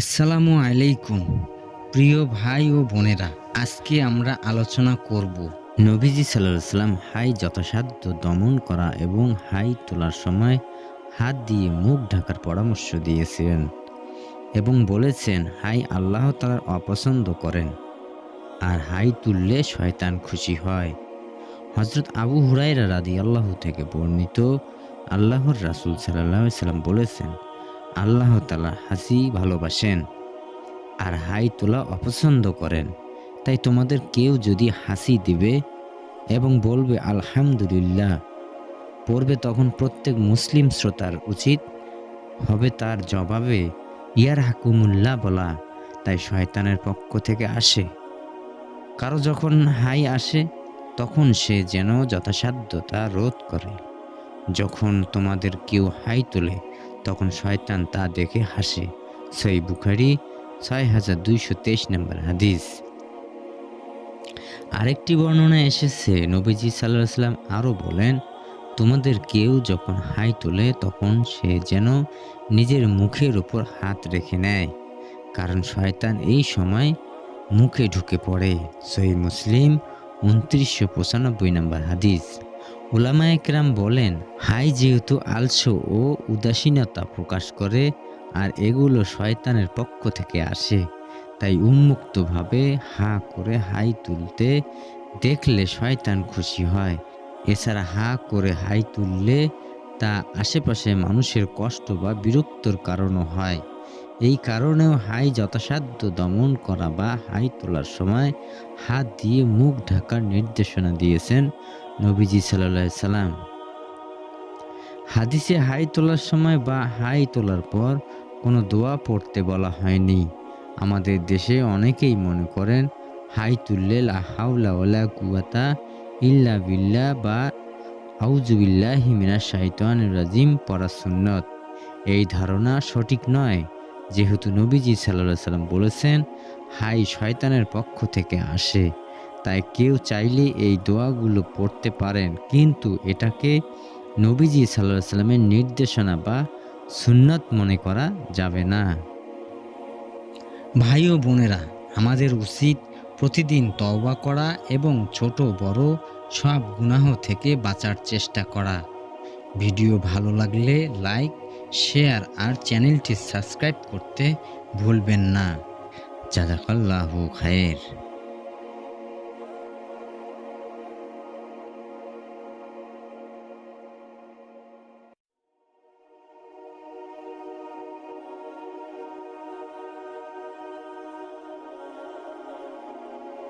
আসসালামু আলাইকুম, প্রিয় ভাই ও বোনেরা। আজকে আমরা আলোচনা করব নবীজি সাল্লাম হাই যথাসাধ্য দমন করা এবং হাই তোলার সময় হাত দিয়ে মুখ ঢাকার পরামর্শ দিয়েছিলেন এবং বলেছেন, হাই আল্লাহ তালার অপছন্দ করেন আর হাই তুললে শয়তান খুশি হয়। হজরত আবু হুরাইরা রাদি আল্লাহ থেকে বর্ণিত আল্লাহর রাসুল সাল্লাহ সাল্লাম বলেছেন আল্লাহ তালা হাসি ভালোবাসেন আর হাই তোলা অপছন্দ করেন। তাই তোমাদের কেউ যদি হাসি দিবে এবং বলবে, আলহামদুলিল্লাহ, পড়বে তখন প্রত্যেক মুসলিম শ্রোতার উচিত হবে তার জবাবে ইয়ার হাকুমুল্লাহ বলা। তাই শয়তানের পক্ষ থেকে আসে। কারও যখন হাই আসে, তখন সে যেন যথাসাধ্য তা রোধ করে। যখন তোমাদের কেউ হাই তোলে তখন শয়তান তা দেখে হাসে। সই বুখারি, ছয় হাজার দুইশো তেইশ নম্বর হাদিস। আরেকটি বর্ণনা এসেছে, নবীজি সাল্লাহ সাল্লাম আরও বলেন, তোমাদের কেউ যখন হাই তোলে, তখন সে যেন নিজের মুখের উপর হাত রেখে নেয়। কারণ শয়তান এই সময় মুখে ঢুকে পড়ে। সহি মুসলিম, উনত্রিশশো পঁচানব্বই নম্বর হাদিস। উলামা একরাম বলেন, হাই যেহেতু আলসো ও উদাসীনতা প্রকাশ করে, আর এগুলো শয়তানের পক্ষ থেকে আসে, তাই উন্মুক্তভাবে হা করে হাই তুলতে দেখলে শয়তান খুশি হয়। এছাড়া হা করে হাই তুললে তা আশেপাশে মানুষের কষ্ট বা বিরক্তর কারণও হয়। এই কারণেও হাই যথাসাধ্য দমন করা বা হাই তোলার সময় হাত দিয়ে মুখ ঢাকার নির্দেশনা দিয়েছেন নবীজি সাল্লাহ সাল্লাম। হাদিসে হাই তোলার সময় বা হাই তোলার পর কোনো দোয়া পড়তে বলা হয়নি। আমাদের দেশে অনেকেই মনে করেন, হাই তুললে লা হাওলা ওলা কুয়াতা ইল্লা বিল্লা বা আউজুবিল্লাহ হিমিনা শাহিতান রাজিম, পড়া সুন্নত। এই ধারণা সঠিক নয়। যেহেতু নবীজি সাল্লাহ সাল্লাম বলেছেন, হাই শয়তানের পক্ষ থেকে আসে। তাই কেউ চাইলে এই দোয়াগুলো পড়তে পারেন। কিন্তু এটাকে নবীজি সাল্লাহ সাল্লামের নির্দেশনা বা সুন্নত মনে করা যাবে না। ভাই ও বোনেরা, আমাদের উচিত প্রতিদিন তওবা করা এবং ছোট বড় সব গুনাহ থেকে বাঁচার চেষ্টা করা। ভিডিও ভালো লাগলে লাইক শেয়ার আর চ্যানেলটি সাবস্ক্রাইব করতে ভুলবেন না। জাজাকাল্লাহু খায়ের।